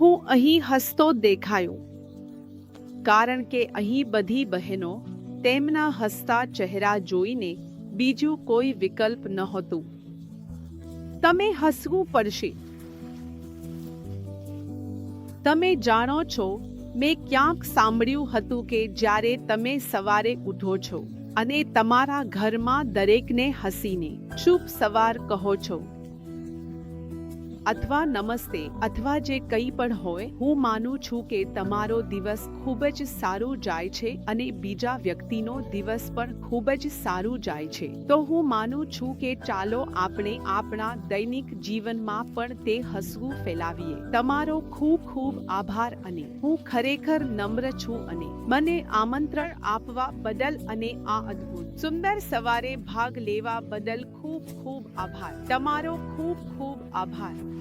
હું અહીં હસતો દેખાયો, કારણ કે અહીં બધી બહેનો તેમના હસતા ચહેરા જોઈને બીજું કોઈ વિકલ્પ નહોતું. તમે હસવું પડશે. તમે જાણો છો, મેં ક્યાંક સાંભળ્યું હતું કે જ્યારે તમે સવારે ઉઠો છો અને તમારા ઘરમાં દરેકને હસીને શુભ સવાર કહો છો અથવા નમસ્તે અથવા જે કંઈ પણ હોય, હું માનું છું કે તમારો દિવસ ખૂબ જ સારું જાય છે અને બીજા વ્યક્તિનો દિવસ પણ ખૂબ જ સારું જાય છે. તો હું માનું છું કે ચાલો આપણે આપણા દૈનિક જીવનમાં પણ તે હસવું ફેલાવીએ. તમારો ખૂબ ખૂબ આભાર અને હું ખરેખર નમ્ર છું અને મને આમંત્રણ આપવા બદલ અને આ અદ્ભુત સુંદર સવારે ભાગ લેવા બદલ ખૂબ ખૂબ આભાર. તમારો ખૂબ ખૂબ આભાર.